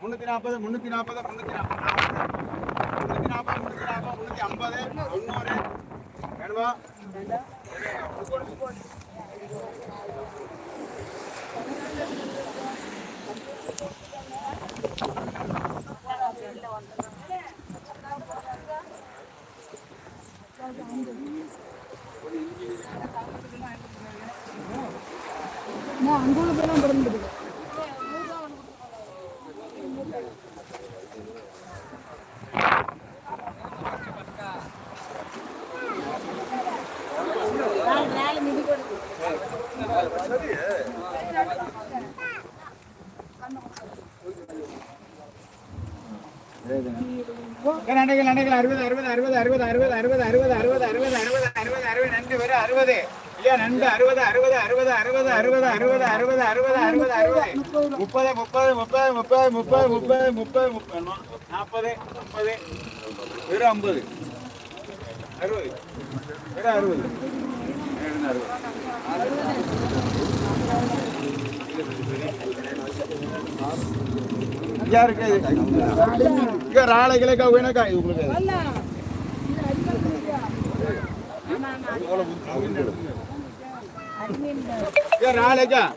முன்னூத்தி நாற்பது முன்னூத்தி நாற்பது முன்னூத்தி நாற்பது முன்னூத்தி ஐம்பது தொண்ணூறு வேணுமா Thank you. தொண்ணூறு. வேணுமா? ஏன் அன்னைக்கு அன்னைக்கு அறுபது அறுபது அறுபது அறுபது அறுபது அறுபது அறுபது அறுபது அறுபது அறுபது அறுபது அறுபது நண்டு வரும் அறுபது இல்லையா நண்டு அறுபது அறுபது அறுபது அறுபது அறுபது அறுபது அறுபது அறுபது அறுபது அறுபது முப்பது முப்பது முப்பது முப்பது முப்பது முப்பது முப்பது முப்பது நாற்பது முப்பது வெறும் ஐம்பது அறுபது வெறும் அறுபது வெறும் அறுபது யாருக்கு இங்க ராளைகளுக்கா வேணாக்கா இது உங்களுக்கு ஏ ராளைக்கா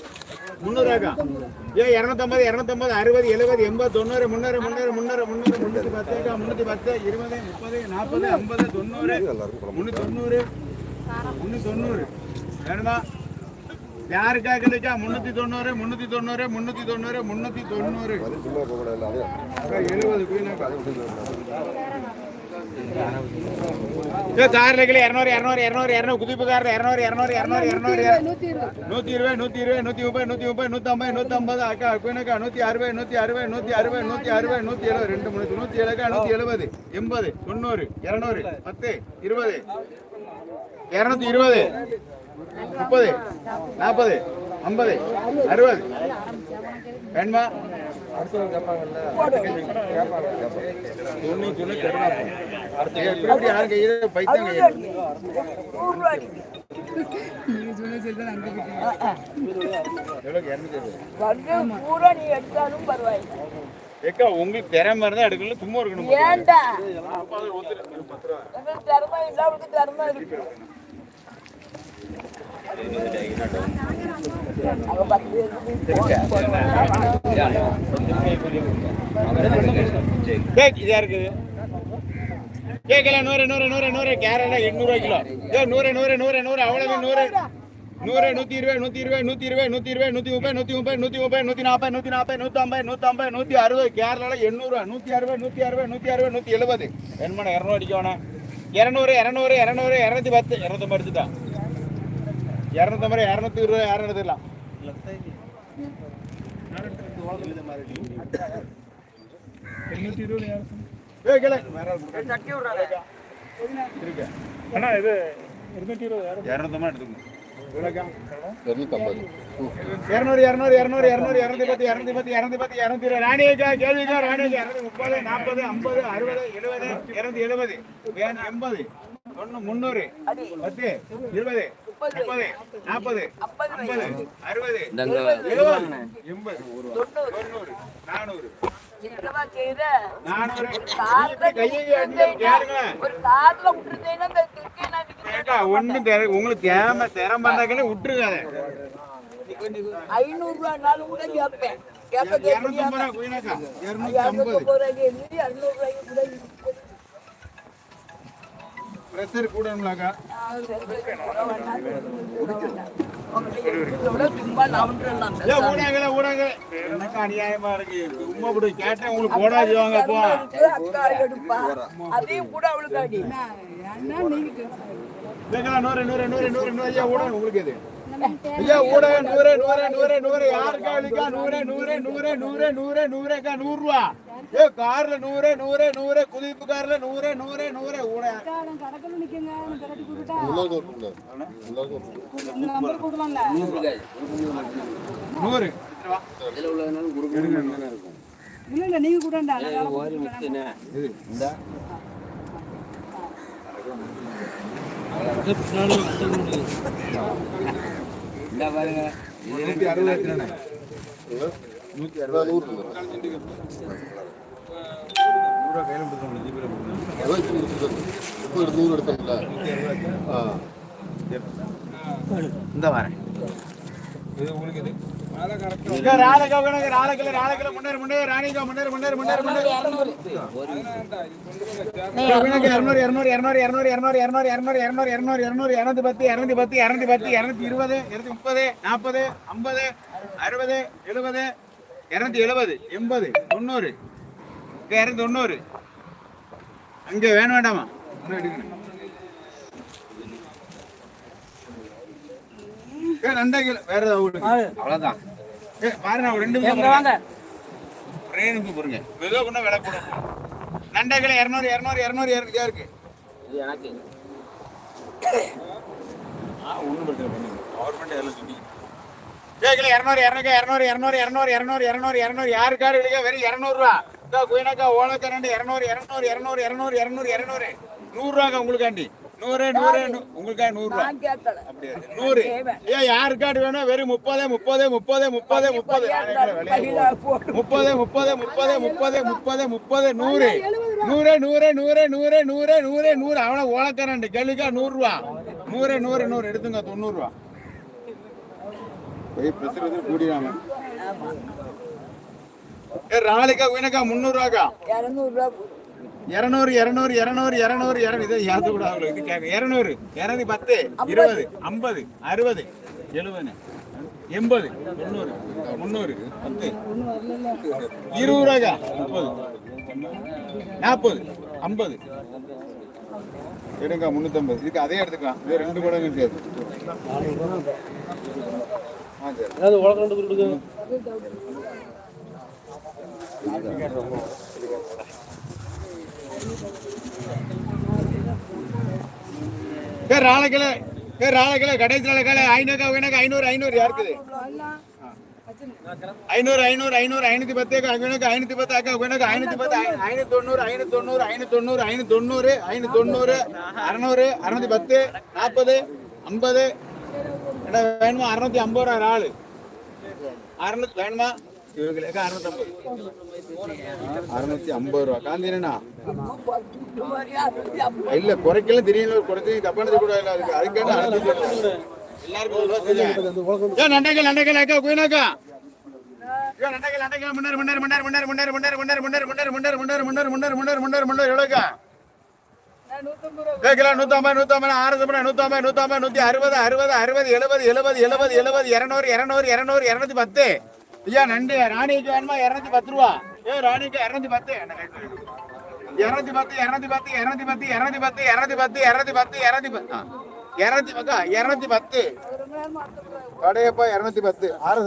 முந்நூறுவாக்கா? ஏ இரநூத்தம்பது இரநூத்தம்பது அறுபது எழுபது எண்பது தொண்ணூறு முந்நூறு முந்நூறு முந்நூறு முந்நூறு முந்நூற்றி பத்துக்கா முந்நூற்றி பத்து இருபது முப்பது நாற்பது ஐம்பது தொண்ணூறு முந்நூற்றி தொண்ணூறு முந்நூற்றி தொண்ணூறு வேணுமா யாருக்கா கிடைக்கா முந்நூற்றி தொண்ணூறு முந்நூற்றி தொண்ணூறு முந்நூற்றி தொண்ணூறு முந்நூற்றி தொண்ணூறு எழுபது கார்ல இரநூறு இரநூறு இரநூறு இரநூறு. குதிப்பு காரில் இரநூறு இரநூறு இரநூறு இரநூறு. நூத்தி இருபது நூத்தி இருபது நூத்தி முப்பது நூத்தி முப்பது நூத்தி ஐம்பது அக்கா குயினக்கா நூத்தி அறுபது நூத்தி அறுபது நூத்தி அறுபது நூத்தி அறுபது நூத்தி எழுபது. ரெண்டு மூணு நூத்தி ஏழுக்கா நூத்தி எழுபது? எண்பது தொண்ணூறு இரநூறு பத்து இருபது. இரநூத்தி இருபது முப்பது நாற்பது ஐம்பது அறுபது. வேணுமா? அடுத்தவங்க கேட்பாங்கல்ல? கேட்பாங்க. ஒன்றும் சொல்லி கெடுறாங்க அடுத்த எப்படி யார் கையில் பைத்தியம் கையில் உங்களுக்கு திறமை இருந்தா எடுக்கல சும்மா இருக்கணும் ஏன்டா திறமை இல்லாமல் அவருக்கு திறமை இருக்கு. இதா இருக்குது. கேக்கல நூறு நூறு நூறு நூறு. கேரளா எண்ணூறு கிலோ. ஏ நூறு நூறு நூறு நூறு. அவ்வளவு நூறு. நூறு நூத்தி இருபது நூத்தி இருபது நூத்தி இருபது நூத்தி இருபது நூத்தி முப்பது நூத்தி முப்பது நூத்தி முப்பது நூத்தி நாற்பது நூத்தி நாற்பது நூத்தி ஐம்பது நூத்தி ஐம்பது நூத்தி அறுபது. கேரளால எண்ணூறு நூத்தி அறுபது நூத்தி அறுபது நூத்தி அறுபது நூத்தி எழுபது. என்ன இரநூறு அடிக்கணும். இரநூறு இரநூறு இரநூறு இரநூத்தி பத்து இரநூத்தி அடிச்சுட்டா இரநூத்தம்பது இரநூத்தி இருபது. யாரும் எடுத்துக்கலாம் முன்னூறு பத்து இருபது. நாற்பது அறுபது எண்பது உங்களுக்கு தேவை திறம் பண்ணாக்கே விட்டுருக்காத ஐநூறு ரூபாய்னாலும் கூட கேட்பேன் கேட்க பிரஷர் கூடணும்லாக்கா. எனக்கு அநியாயமா இருக்கு? கேட்டேன் உங்களுக்கு போடாது வாங்க போ. அதையும் கூட அவளுக்கு நூறு நூறு நூறு நூறு நூறு. ஐயா ஓடணும் உங்களுக்கு நூறு நூறு நூறு நூறு. யாருக்கா நூறு நூறு நூறு நூறு நூறு நூறுக்கா நூறுரூவா? ஏ கார்ல நூறு நூறு நூறு குதிப்பு கார்ல நூறு நூறு நூறு ஊட நூறு. இந்த. பாருங்க. நூத்தி அறுபது எடுத்துனே நூத்தி அறுபது. நூறு நூறுரூவா கையில் கொடுக்கணும் ஜிபேல கொடுக்கணும் நூறு எடுத்தோம்ல ஆ இந்த வரேன் இது உங்களுக்கு இது இருபது எழுபது எண்பது தொண்ணூறு இரநூத்தி தொண்ணூறு அங்க வேணும் வேண்டாமா ரெண்டே கிலோ வேற ஏதாவது விடுங்க. அவ்வளவுதான் ஏ, பாருங்க ஒரு ரெண்டு நிமிஷம் பாருங்க. ஒரே நிமிஷம் பொறுங்க ஏதோ கொண்டு விலை கூட நண்டை கிலோ இரநூறு இரநூறு இரநூறு இரநூறு இருக்கு ஆ ஒன்றும் பிரச்சனை பண்ணுங்க கவர்மெண்ட் எல்லாம் சொல்லி கேட்கல இரநூறு இரநூறு இரநூறு இரநூறு இரநூறு இரநூறு இரநூறு இரநூறு யாருக்காரு வெறும் இரநூறுவா இதோ குயினாக்கா ஓலக்கா ரெண்டு இரநூறு இரநூறு இரநூறு இரநூறு இரநூறு இரநூறு. நூறுரூவாக்கா உங்களுக்காண்டி. நூறு நூறு உங்களுக்காக நூறுரூவா. அப்படியா? நூறு. ஏன் யாரு கார்டு வேணும்? வெறும் முப்பது முப்பது முப்பது முப்பது முப்பது. முப்பது முப்பது முப்பது முப்பது முப்பது முப்பது நூறு. நூறு நூறு நூறு நூறு நூறு நூறு நூறு. அவனை உழக்கறேன் கேளுக்கா நூறு ரூபா நூறு நூறு நூறு. எடுத்துங்க தொண்ணூறு ரூபா போய் பிரசுறது கூடிடாம ராலிக்கா குயினக்கா முந்நூறு ரூபாக்கா இருநூறு. இருநூறு இருநூறு இருநூறு இருநூறு. இதை யாத்து கூட அவங்களுக்கு இது கேட்க இருநூறு. இருநூத்தி பத்து இருபது ஐம்பது அறுபது எழுபது எண்பது தொண்ணூறு முந்நூறு பத்து. இருபது ரூபாய்க்கா முப்பது. நாற்பது ஐம்பது. எடுங்க முந்நூற்றம்பது இதுக்கு அதே எடுத்துக்கலாம். இது ரெண்டு மடங்கு சேர்த்து. ஆ சரி. பேர் ராளைக்கில பேர் ராளைக்கில கடைசி ராளைக்கில ஐநூறு ஐநூறு ஐநூறு ஐநூறு யாருக்குது ஐநூறு ஐநூறு ஐநூறு ஐநூத்தி பத்து ஐநூறு ஐநூத்தி பத்து அக்கா ஐநூத்தி பத்து ஐநூத்தி தொண்ணூறு ஐநூத்தி தொண்ணூறு ஐநூத்தி தொண்ணூறு ஐநூத்தி தொண்ணூறு ஐநூத்தி தொண்ணூறு அறநூறு அறுநூத்தி பத்து நாற்பது ஐம்பது. என்ன வேணுமா? அறுநூத்தி ஐம்பது ரூபா ஒரு ஆளு. அறுநூத்தி வேணுமா? இவங்களுக்கு அறுநூத்தி ஐம்பது ரூபா காந்தினா. இல்ல குறைக்கல திடீர்னு குறைச்சி தப்பானது கூட இல்ல அதுக்கு சொல்றேன். எல்லாருக்கும் நண்டைகள் நண்டைகள் அக்கா குயினாக்கா நண்டைகள் நண்டைகள் முன்னேறு முன்னேறு முன்னேறு முன்னேறு முன்னேறு முன்னேறு முன்னேறு முன்னேறு முன்னேறு முன்னேறு முன்னேறு முன்னேறு முன்னேறு முன்னேறு முன்னேறு முன்னேறு எவ்வளோக்கா நான் நூத்தம்பது நூத்தம்பது நூத்தம்பது ஆறு சம்பளம் நூத்தம்பது நூத்தம்பது நூத்தி அறுபது அறுபது அறுபது எழுபது எழுபது எழுபது எழுபது இருநூறு இருநூறு இருநூறு இருநூத்தி பத்து ஐயா நண்டு. ராணிக்கு வேணுமா? இருநூத்தி பத்து ரூபா. ஏ ராணிக்கு இரநூத்தி பத்து. இருநூத்தி பத்து இருநூத்தி பத்து இருநூத்தி பத்து இருநூத்தி பத்து இருநூத்தி பத்து இருநூத்தி பத்து இருநூத்தி பத்து இருநூத்தி பக்கா? இருநூத்தி பத்து. கடையப்பா இருநூத்தி பத்து. ஆறு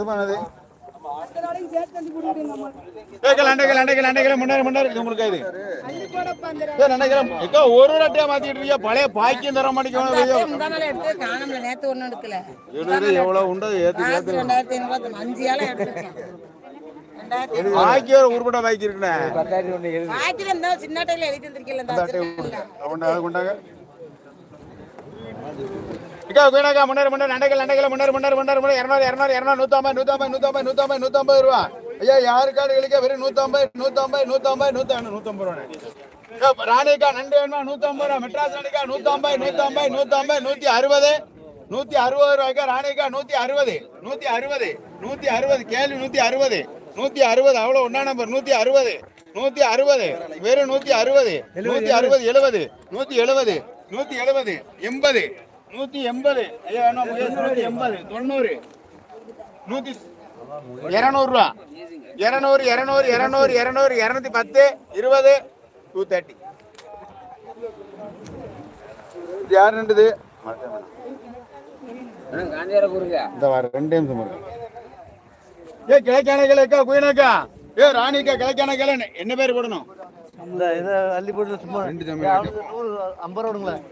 ஒரு ரட்டையா மாத்திட்டு இருக்கியா பழைய பாக்கியம் தர மாட்டேங்க நேத்து ஒண்ணும் எடுக்கல. எவ்வளவு உண்டோ ஏத்தி ரெண்டாயிரத்தி ஐநூறு அஞ்சு ஏழை பாக்கி ஒரு உருப்பட பாக்கி இருக்குண்ணே. சின்ன டைல எழுதி வந்திருக்கல இந்த வீணாக்கா முன்னேறு முன்னேறு நண்டைகள் நண்டைகள் முன்னேறு முன்னேறு முன்னேறு முன்னேறு. இரநூறு இரநூறு இரநூறு நூற்றம்பது நூற்றம்பது நூற்றம்பது நூற்றம்பது நூற்றம்பது ரூபா. ஐயா யாரு காடுகளுக்கே வெறும் நூற்றம்பது நூற்றம்பது நூற்றம்பது நூற்றம்பது நூற்றம்பது ரூபா ராணிக்கா நண்டு வேணுமா? நூற்றம்பது ரூபா. மெட்ராஸ் ராணிக்கா நூற்றம்பது நூற்றம்பது நூற்றம்பது நூற்றி அறுபது. நூற்றி அறுபது ரூபாய்க்கா? ராணிக்கா நூற்றி அறுபது. நூற்றி அறுபது. நூற்றி அறுபது. கேள்வி நூற்றி அறுபது. நூற்றி அறுபது. அவ்வளோ ஒன்றா நம்பர். நூற்றி அறுபது. நூற்றி அறுபது. வெறும் நூற்றி அறுபது. நூற்றி அறுபது எழுபது. நூற்றி எழுபது நூற்றி எழுபது எண்பது. நூற்றி எண்பது. ஐயா நூற்றி எண்பது. தொண்ணூறு. நூற்றி இரநூறுவா. இரநூறு இரநூறு இரநூறு இரநூறு இரநூத்தி பத்து இருபது டூ தேர்ட்டி இது யார் நின்றுது? இந்த ரெண்டு நிமிஷம் இருக்கு. ஏ கிழக்கான கிழக்கா குயினக்கா? ஏ ராணிக்கா கிழக்கான கிளை என்ன பேர் போடணும்? இந்த இதை அள்ளி போட்டு சும்மா ஐம்பது ரூபா விடுங்களேன்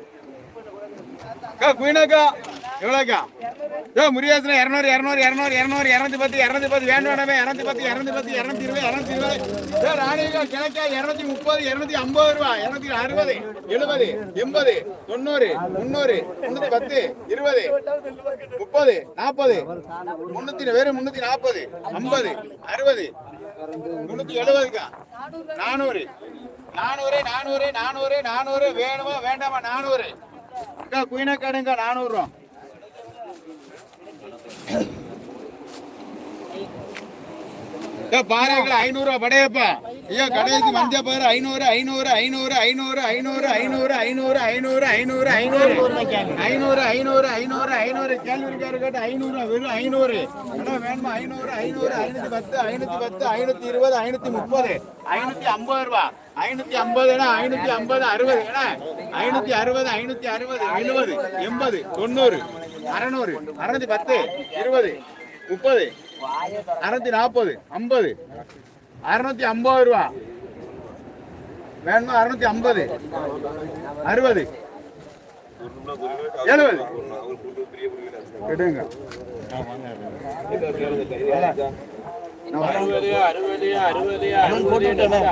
அக்கா குயினக்கா எவ்வளோக்கா ஏ முருகேசன் இரநூறு இரநூறு இரநூறு இரநூறு இரநூத்தி பத்து இரநூத்தி பத்து வேண்டும் வேண்டாமே இரநூத்தி பத்து இரநூத்தி பத்து இரநூத்தி இருபது இரநூத்தி இருபது. ஏ ராணிகா கிழக்கா இரநூத்தி முப்பது இரநூத்தி ஐம்பது ரூபா இரநூத்தி அறுபது எழுபது எண்பது தொண்ணூறு முந்நூறு முந்நூற்றி பத்து இருபது முப்பது நாற்பது முந்நூற்றி வெறும் முந்நூற்றி நாற்பது ஐம்பது அறுபது முன்னூத்தி எழுபதுக்கா நானூறு நானூறு நானூறு நானூறு நானூறு வேணுமா வேண்டாமா நானூறு. அக்கா குயின கடுங்க நானூறுரூவா ரூபா பாருங்களா ஐநூறு ரூபா படையப்பா ஐயோ கடைக்கு வந்த பாரு ஐநூறு ஐநூறு ஐநூறு ஐநூறு ஐநூறு ஐநூறு ஐநூறு ஐநூறு ஐநூறு ஐநூறு ஐநூறு ஐநூறு ஐநூறு ஐநூறு கேள்விக்காரு கேட்டு ஐநூறு வெறும் ஐநூறு அண்ணா வேணுமா ஐநூறு ஐநூறு ஐநூத்தி பத்து ஐநூத்தி பத்து ஐநூத்தி இருபது ஐநூத்தி முப்பது ஐநூத்தி ஐம்பது ரூபா ஐநூத்தி ஐம்பதுனா ஐநூத்தி ஐம்பது அறுபது ஐநூத்தி அறுபது ஐநூத்தி அறுபது எழுபது எண்பது தொண்ணூறு அறநூறு அறுநூத்தி பத்து இருபது முப்பது அறுநூத்தி நாற்பது ஐம்பது அறுநூத்தி ஐம்பது ரூபா வேணுமா அறுநூத்தி ஐம்பது அறுபது எழுபது எடுங்க ஏய், கிளை, கிளை, இருநூறு, இருநூறு.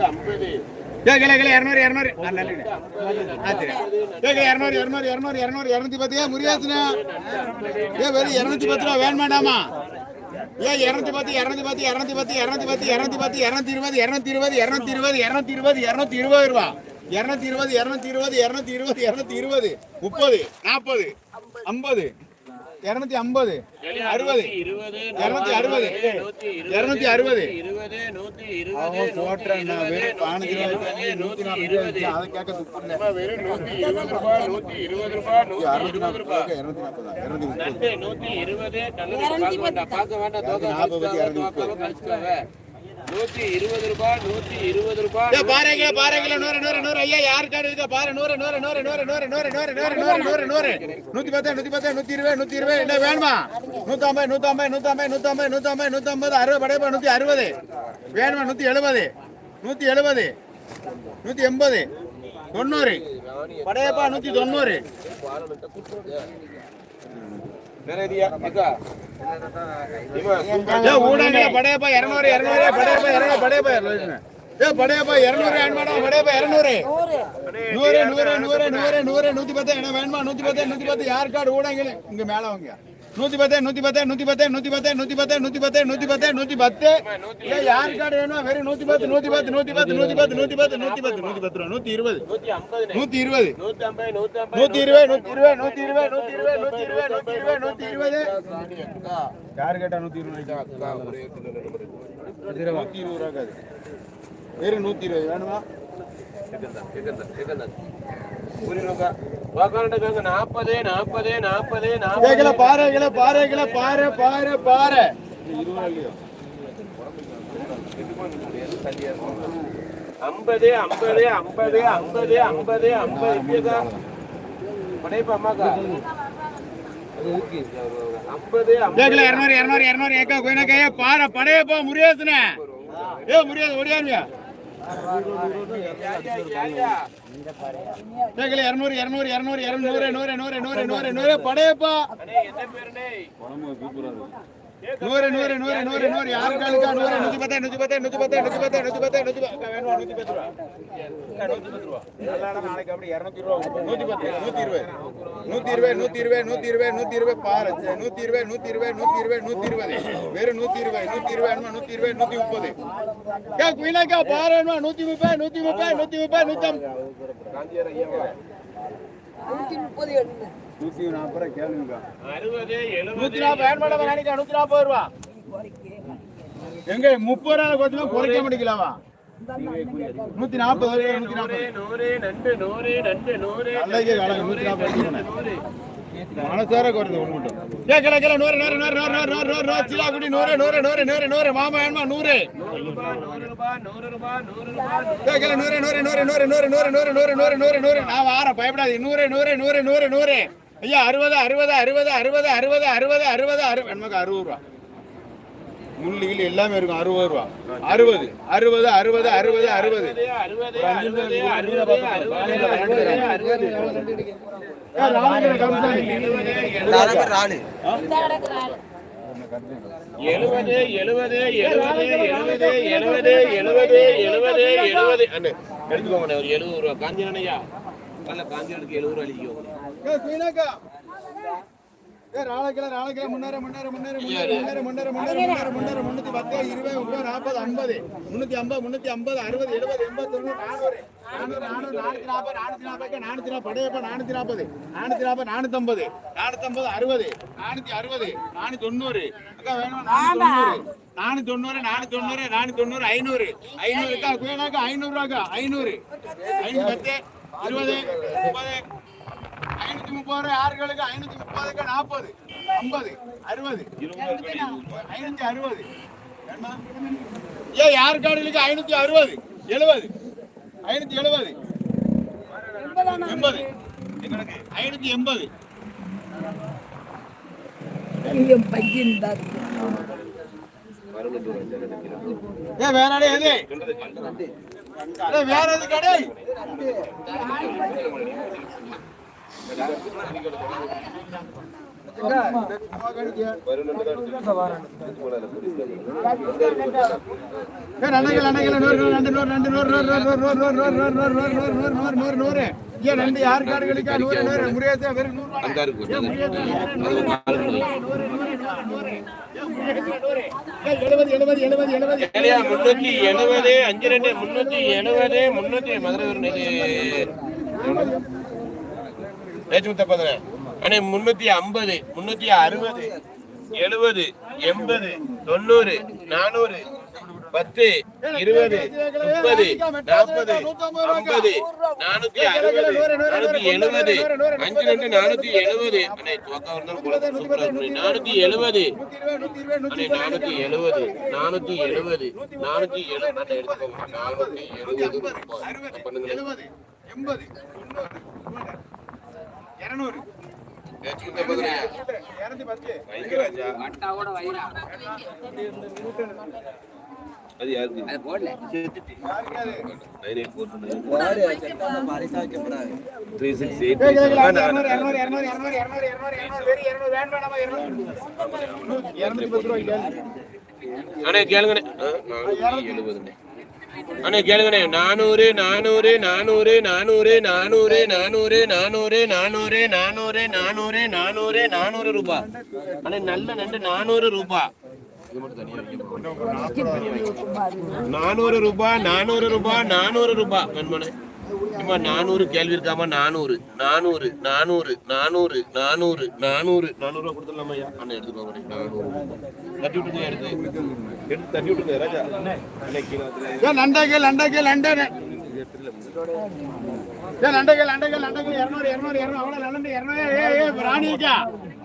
ஆ, நல்லது. ஆ, சரி. இரநூறு இரநூறு இருநூறு, இருநூறு, இரநூறு இருநூறு, இருநூத்தி பத்து. ஏன் முருகேசனே. ஏ வெறும் இரநூத்தி பத்து ரூபா வேணும் ஏ இரநூத்தி பத்து இரநூத்தி பத்து இரநூத்தி பத்து இரநூத்தி பத்து இரநூத்தி பத்து இரநூத்தி இருபது இரநூத்தி இருபது இரநூத்தி இருபது இரநூத்தி இருபது இரநூத்தி இருபது ரூபா இரநூத்தி இருபது இரநூத்தி இருபது இரநூத்தி இருபது இரநூத்தி இருபது முப்பது நாற்பது ஐம்பது இருநூத்தி ஐம்பது. அறுபது. இருநூத்தி அறுபது. இருநூத்தி அறுபது. நூத்தி இருபது நூற்று இருபது நானூத்தி இருபது நூத்தி இருபது நூத்தி இருபது. ரூபாய் நூத்தி இருபது ரூபாய். இருபது நூத்தி இருபது பார்க்க மாட்டான் பார்க்க மாட்டேன் தோக்கம் நூத்தி இருபது ரூபாய் நூத்தி இருபது ரூபாய் ஏய், பாருங்க பாருங்க நூறு நூறு நூறு ஐயா யார் கார்டு இருக்கா பாரு நூறு நூறு நூறு நூறு நூறு நூறு நூறு நூறு நூறு நூறு நூறு நூத்தி பத்து நூத்தி பத்து நூத்தி இருபது நூத்தி இருபது என்ன வேணுமா நூத்தம்பது நூத்தம்பது நூத்தம்பது நூத்தம்பது நூத்தம்பது நூத்தம்பது அறுபது படையப்பா நூத்தி அறுபது வேணுமா நூத்தி எழுபது நூத்தி எழுபது நூத்தி எண்பது தொண்ணூறு படையப்பா நூத்தி தொண்ணூறு ஊடகங்கள படையப்பா இருநூறு இருநூறு படையப்பா இருநூறு படையப்பா ஏ படையப்பா இருநூறு வேணுமாடா படையப்பா இருநூறு. நூறு. நூறு நூறு நூறு நூறு நூத்தி பத்து என்ன வேணுமா? நூத்தி பத்து நூத்தி பத்து யார் கார்டு ஊடகங்கள் இங்க மேல வாங்க நூத்தி பத்து நூத்தி பத்து நூத்தி பத்து நூத்தி பத்து நூத்தி பத்து நூத்தி பத்து நூத்தி பத்து நூத்தி பத்து ஏ யார் கார்டு வேணுமா வெறும் நூத்தி பத்து நூத்தி பத்து நூத்தி பத்து நூத்தி பத்து நூத்தி பத்து நூத்தி பத்து நூத்தி பத்து ரூபா நூத்தி இருபது நூத்தி இருபது நூத்தி இருபது நூத்தி இருபது நூத்தி இருபது நூத்தி இருபது நூத்தி இருபது நூத்தி இருபது நூத்தி இருபது யாரு கேட்டா நூத்தி இருபது நூத்தி இருபது ரூபா வெறும் நூத்தி இருபது வேணுமா நாற்பது நாற்பது நாற்பது கேக்கல பாரு கில பாரு கில பாரு பாரு பாரு. ஐம்பது ஐம்பது ஐம்பது ஐம்பது ஐம்பது ஐம்பது. படைப்பா அம்மாக்கா. ஐம்பது கேக்கல இருநூறு இருநூறு இருநூறு ஏக்கா கோயினா கையா பாரு படையப்பா முருகேசனே. ஏ முருகேசன் கேக்கல இருநூறு இருநூறு இருநூறு இருநூறு நூறு நூறு நூறு நூறு நூறு படையப்பா. என்ன பேருனே நூறு நூறு நூறு நூறு நூறு. யாருக்கு இருக்கா நூறு நூத்தி பத்து நூத்தி பத்து நூத்தி பத்து நூத்தி பத்து நூத்தி பத்து நூத்தி பத்து வேணுமா நூத்தி பத்து. ரூபா நூத்தி பத்து ரூபா? நாளைக்கு அப்படி இருநூத்தி ரூபா நூத்தி பத்து நூத்தி இருபது. நூத்தி இருபது நூத்தி இருபது நூத்தி இருபது நூத்தி இருபது. பாரு நூத்தி இருபது நூத்தி இருபது நூத்தி இருபது நூத்தி இருபது. வெறும் நூத்தி இருபது நூத்தி இருபது நூத்தி இருபது நூத்தி முப்பது? கே குயினாக்கா பாரு நூத்தி முப்பது நூத்தி முப்பது நூத்தி முப்பது நூத்தி நூத்தி முப்பது நூத்தி நாற்பது ரூபா கேளுங்க நூத்தி நாற்பது வேணுமாடா நினைக்க நூத்தி நாற்பது ரூபா எங்க முப்பது ரூபா கொஞ்சமா குறைக்க முடிக்கலாமா நூத்தி நாற்பது நூத்தி நாற்பது மனசார குறைந்து ஒண்ணு மட்டும் ஏ கிள கிள நூறு நூறு நூறு நூறு நூறு நூறு நூறு நூறு சிலா குடி நூறு நூறு நூறு நூறு நூறு மாமா வேணுமா நூறு ஏ கிள நூறு நூறு நூறு நூறு நூறு நூறு நூறு நூறு நூறு நூறு நூறு நான் வாரேன் பயப்படாது நூறு நூறு நூறு நூறு நூறு ஐயா அறுபது அறுபது அறுபது அறுபது அறுபது அறுபது அறுபது அறுபது. நமக்கு அறுபது ரூபா. முள்ளு கிள்ளு எல்லாமே இருக்கும். அறுபது ரூபா. அறுபது அறுபது அறுபது அறுபது அறுபது. எழுபது எழுபது எழுபது எழுபது எழுபது எழுபது எழுபது எழுபது. எடுத்துக்கோங்க ஒரு எழுபது ரூபா. நல்ல காஞ்சிரனுக்கு எழுபது ரூபா அழிக்கும் ராளைக்கிழ, ராளைக்கிழ, முன்னேறு, முன்னேறு, முன்னேறு, முன்னேறு, முன்னேறு, முன்னேறு, முன்னேறு, முன்னேறு, முன்னூத்தி பத்து, இருபது, முப்பது, நாற்பது, ஐம்பது, முன்னூத்தி ஐம்பது, முன்னூத்தி ஐம்பது, அறுபது, எழுபது, எண்பது, தொண்ணூறு, நானூறு, நானூத்தி நாற்பது, நானூத்தி நாற்பது, நானூத்தி நானூத்தம்பது, அறுபது, நானூத்தி அறுபது, நானூத்தி தொண்ணூறு, அக்கா வேணுமா? நானூத்தி தொண்ணூறு, நானூத்தி தொண்ணூறு, நானூத்தி தொண்ணூறு, நானூத்தி தொண்ணூறு, ஐநூறு, குயினாக்கா, ஐநூறு ரூபாக்கா, ஐநூறு, ஐநூத்தி பத்து, இருபது, முப்பது, ஐநூத்தி முப்பது ரூபாய் ஆறுகளுக்கு ஐநூத்தி முப்பதுக்கு நாற்பது ஐம்பது அறுபது ஐநூத்தி அறுபது? ஏ யார் கார்டுகளுக்கு ஐநூத்தி அறுபது எழுபது ஐநூத்தி எழுபது எண்பது. ஐநூத்தி எண்பது. ஏ வேற எது வேற எது கடை முன்னூத்தி எழுபது அஞ்சு ரெண்டு முன்னூத்தி எழுபது முன்னூத்தி மதுரை ஒரு முத்தப்பது அண்ணே முன்னூத்தி ஐம்பது முன்னூத்தி அறுபது எழுபது எண்பது தொண்ணூறு நானூறு பத்து இருபது முப்பது நாற்பது ஐம்பது நானூத்தி அறுபது நானூத்தி எழுபது அஞ்சு ரெண்டு நானூத்தி எழுபது. நானூத்தி எழுபது. நானூத்தி எழுபது நானூத்தி எழுபது நானூத்தி எழுபது நானூத்தி எழுபது அறுபது இரநூறு. அது கேளுங்கண்ணே. எழுபதுண்ணே. அண்ணே கேளுங்கண்ணே நானூறு நானூறு நானூறு நானூறு நானூறு நானூறு நானூறு நானூறு நானூறு நானூறு நானூறு நானூறு ரூபாய் அண்ணே நல்ல நண்டு நானூறு ரூபா நானூறு ரூபாய் நானூறு ரூபாய் நானூறு ரூபாய் வேணுமாண்ணே சும்மா நானூறு கேள்வி இருக்காம நானூறு நானூறு நானூறு நானூறு நானூறு நானூறு நானூறு கொடுத்துடலாமா ஐயா அண்ணன் எடுத்துக்கோங்க நானூறு தட்டி விட்டுங்க எடுத்து எடுத்து தட்டி விட்டுங்க ராஜா அண்ணே கீழே வந்துரு. ஏய், நண்டைகள், நண்டைகள், நண்டை. ஏய், நண்டைகள், நண்டைகள், நண்டைகள், இருநூறு, இருநூறு, இருநூறு, அவ்வளவு நண்டு, இருநூறு, ஏய், ஏய், ராணிக்கா.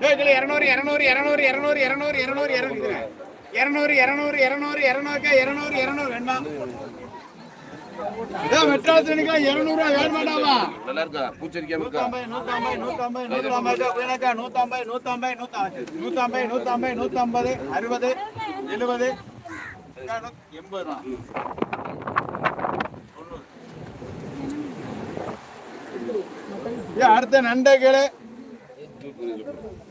ஏய், இதுல இருநூறு, இருநூறு, இருநூறு, இருநூறு, இருநூறு, இருநூறு, இருநூறு. இருநூறு, இருநூறு, இருநூறு, இருநூறுக்கா, இருநூறு, இருநூறு, வேணுமா? ஏய், மெட்ராஸ்னுக்கா இருநூறு ரூபாய் வேணுமாடாவா? நல்லா இருக்கா? பூச்சரிக்காம இருக்கா? நூத்தம்பது, நூத்தம்பது, நூத்தம்பது, நூத்தம்பது, நூத்தம்பது, நூத்தம்பது, நூத்தம்பது, நூத்தம்பது, நூத்தம்பது, அறுபது, எழுபது, எண்பது ரூபா. அடுத்த நண்டைகளே அண்ணே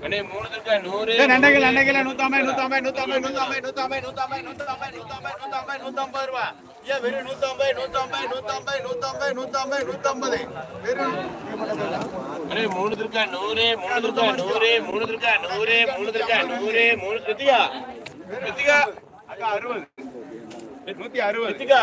நூறு ஏய், நண்டைகள் நண்டைகள் நூத்தம்பது நூத்தம்பது நூத்தம்பது நூத்தம்பது நூத்தம்பது நூத்தம்பது நூத்தம்பது நூத்தம்பது நூத்தம்பது நூத்தம்பது ரூபா ஏன் வெறும் நூத்தம்பது நூத்தம்பது நூத்தம்பது நூத்தம்பது நூத்தம்பது நூத்தம்பது வெறும் அண்ணே மூணு இருக்கா நூறு மூணு இருக்கா நூறு மூணு இருக்கா நூறு மூணு இருக்கா நூறு மூணு ரித்திகா ரித்திகா அக்கா அறுபது நூத்தி அறுபது ரித்திகா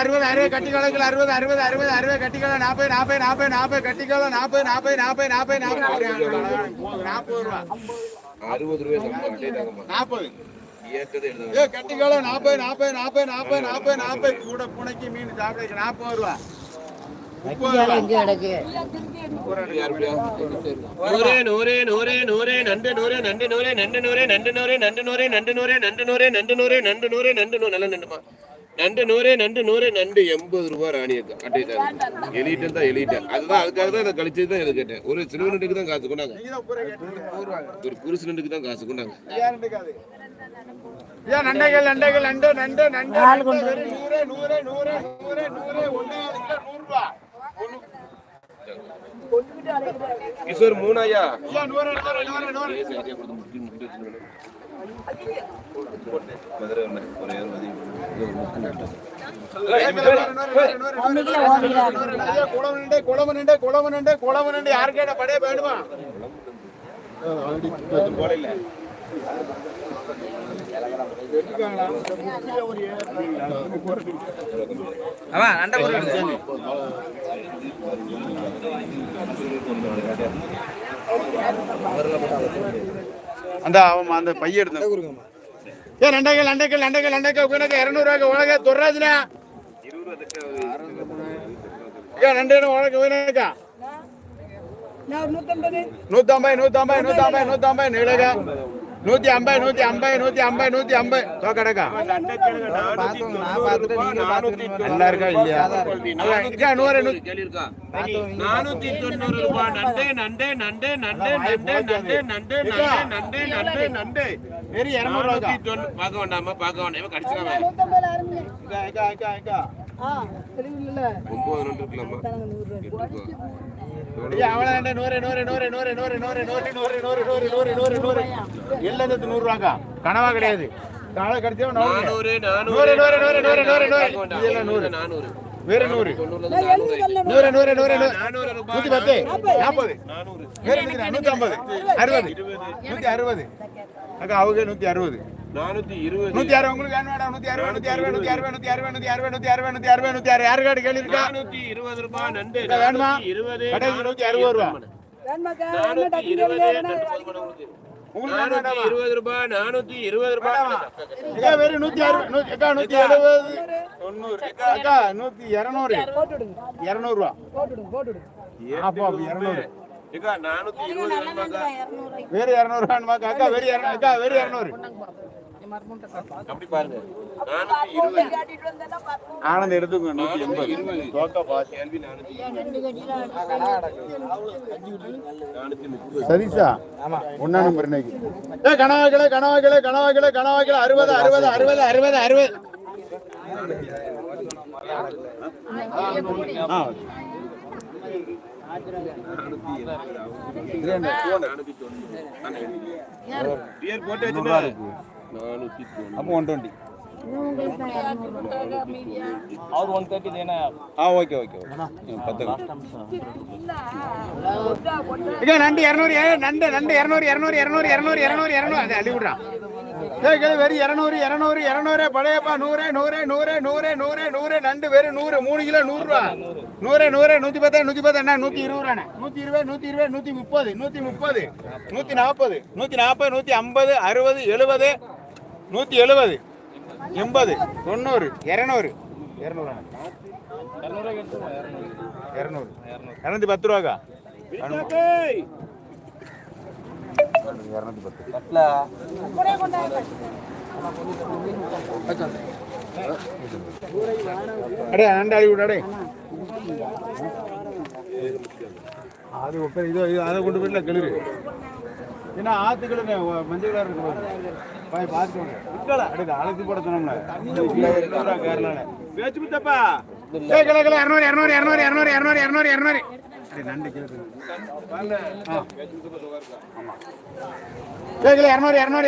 அறுபது அறுபது கட்டிக்கோள கிலோ அறுபது அறுபது அறுபது அறுபது கட்டிக்கோள நாற்பது நாற்பது நாற்பது நாற்பது கட்டிக்கோள நாற்பது நாற்பது நாற்பது நாற்பது நாற்பது நாற்பது ரூபா. அறுபது ரூபாய் நாற்பது கட்டிக்கால நாற்பது நாற்பது நாற்பது நாற்பது நாற்பது நாற்பது கூட பூனைக்கு மீன் சாப்பிட நாற்பது ரூபா. நூறு நூறு நூறு நூறு நண்டு நூறு நண்டு நூறு நண்டு நூறு நண்டு நூறு நண்டு நூறு நண்டு நூறு நண்டு நூறு நண்டு நூறு நண்டு நூறு நண்டு நூறு நல்ல நண்டுமா நண்டு நூறு நண்டு நூறு நண்டு எண்பது ரூபாய் ராணி அட்டை தான் எலிட்டன் தான் எலிட்டன் அதுதான் அதுக்காக தான் இதை கழிச்சு தான் இதை கேட்டேன் ஒரு நண்டுக்கு தான் காசு கொண்டாங்க நீங்க தான் பூரா கேட்டீங்க. ஒரு குருசு நண்டுக்கு தான் காசு கொண்டாங்க நண்டைகள் நண்டைகள் நண்டு நண்டு நண்டு நண்டு வெறும் நூறு நூறு நூறு நூறு கிலோ நூறு ரூபா கிஷோர் மூணாயா? குளவனுண்டே குளவனுண்டே குளவனுண்டே குளவனுண்டே யாருக்கேடா அவன் அண்டை அந்த அவன் அந்த பைய எடுத்த ஏ ரெண்டைகள் அண்டைகள் அண்டைகள் அண்டைகள் உனக்கு இரநூறுவாய்க்கு உலக துர்ராஜனா ஏ ரெண்டு உலக உனக்கா நூத்தம்பது நூத்தம்பது நூத்தம்பது நூத்தம்பது நூத்தம்பது நிலக நூத்தி ஐம்பது நூத்தி ஐம்பது நூத்தி ஐம்பது நூத்தி ஐம்பது தோக்கடக்கா நல்லா இருக்கா இல்லையா இதா நூறு நானூத்தி தொண்ணூறு ரூபாய் நண்டு நண்டு நண்டு நண்டு நண்டு நண்டு நண்டு நண்டு நண்டு நண்டு வெறும் இரநூறு பார்க்க வேண்டாமா பார்க்க வேண்டாம் கடிச்சிடாம ஒன்பது நண்டு இருக்கலாமா ಎಲ್ಲದದ್ದು ನೂರು ರಾಗ ಕಣವಾಗಲೇ ಅದು ಕಾಳ ಕಡ್ತೇವೆ ನಾವು ನೂರೇ ನೂರೇ ನೂರೇ ನೂರೇ ನೂರೇ ನೂರೇ ಇದೆಲ್ಲ ನೂರು ನಾನೂರು ಬೇರೆ ನೂರು ನೂರ ನೂರ ನೂರ ನೂತಿ பத்து நாற்பது நூற்றி ஐம்பது அறுபது நூற்றி அறுபது அக்கா அவங்க நூற்றி அறுபது நானூத்தி இருபது. நூத்தி உங்களுக்கு வேண்டாம் நூத்தி அறுபது நூத்தி அறுபது நூத்தி அறுபது நூத்தி அறுபது நூத்தி அறுபது நூத்தி அறுபது நூத்தி அறுபது நூத்தி அறுபது யாரு கார்டு கேள்வி இருக்கா நானூத்தி இருபது ரூபாய் நண்டு. அக்கா வேணுமா? நானூத்தி இருபது கடைசி நூத்தி அறுபது ரூபா. வேணுமாக்கா என்ன நானூத்தி டக்கு இருபது உங்களுக்கு. ரூபாய் நானூத்தி இருபது ரூபாய் வெறும் நூத்தி அறுபது நூத்தி அக்கா நூத்தி எழுபது? தொண்ணூறு. அக்கா, நூத்தி இருநூறு. போட்டுடுங்க. இருநூறு ரூபா போட்டுடுங்க. போட்டுடுங்க அப்போ அப்போ இருநூறு. ஏக்கா, நானூத்தி இருபது ரூபாய்க்கா. வேறு இரநூறு வேணுமாக்கா அக்கா வெறும் அக்கா வெறும் இரநூறு. ஆனந்த் எடுத்துங்க நூத்தி எண்பது சரிசா ஒன்னா நம்பர் இன்னைக்கு கனவாக்களே கனவாக்களே கனவாக்களே கனவாக்களே அறுபது அறுபது அறுபது அறுபது அறுபது போட்டு அப்போ ஒன் டுவெண்ட்டி ஆ ஓகே ஓகே பத்து இங்க நண்டு இரநூறு ஏ, நண்டு நண்டு இரநூறு இரநூறு இரநூறு இரநூறு இரநூறு இரநூறு. அதை அள்ளி விடுறான். வெறும் இரநூறு இரநூறு இரநூறு பழையப்பா நூறு நூறு நூறு நூறு நூறு நூறு நண்டு வெறும் நூறு மூணு கிலோ நூறுரூவா நூறு நூறு நூற்றி பத்து நூற்றி பத்து என்ன நூற்றி இருபது ரூபாண்ணே நூற்றி இருபது நூற்றி இருபது நூற்றி முப்பது நூற்றி முப்பது நூற்றி நாற்பது நூற்றி நாற்பது நூற்றி ஐம்பது அறுபது எழுபது நூற்றி எழுபது. எண்பது. தொண்ணூறு. இரநூறு. இரநூறு இரநூறு இரநூத்தி பத்து ரூபாக்கா? இரநூத்தி பத்து அடே ஆண்டாளி விடாடே அது இதோ இது அதை கொண்டு போயிடல கிளறு. ஏன்னா ஆத்துக்கிட்ட மஞ்சள் இருக்கு பாத்துக்கோங்க அடுத்து அழைத்து படுத்தணும்ல கேரளால பேச்சு முத்தப்பா. இரநூறு இரநூறு இரநூறு இரநூறு இரநூறு இரநூறு இரநூறு. நண்டு கேட்குது இரநூறு இரநூறு இரநூறு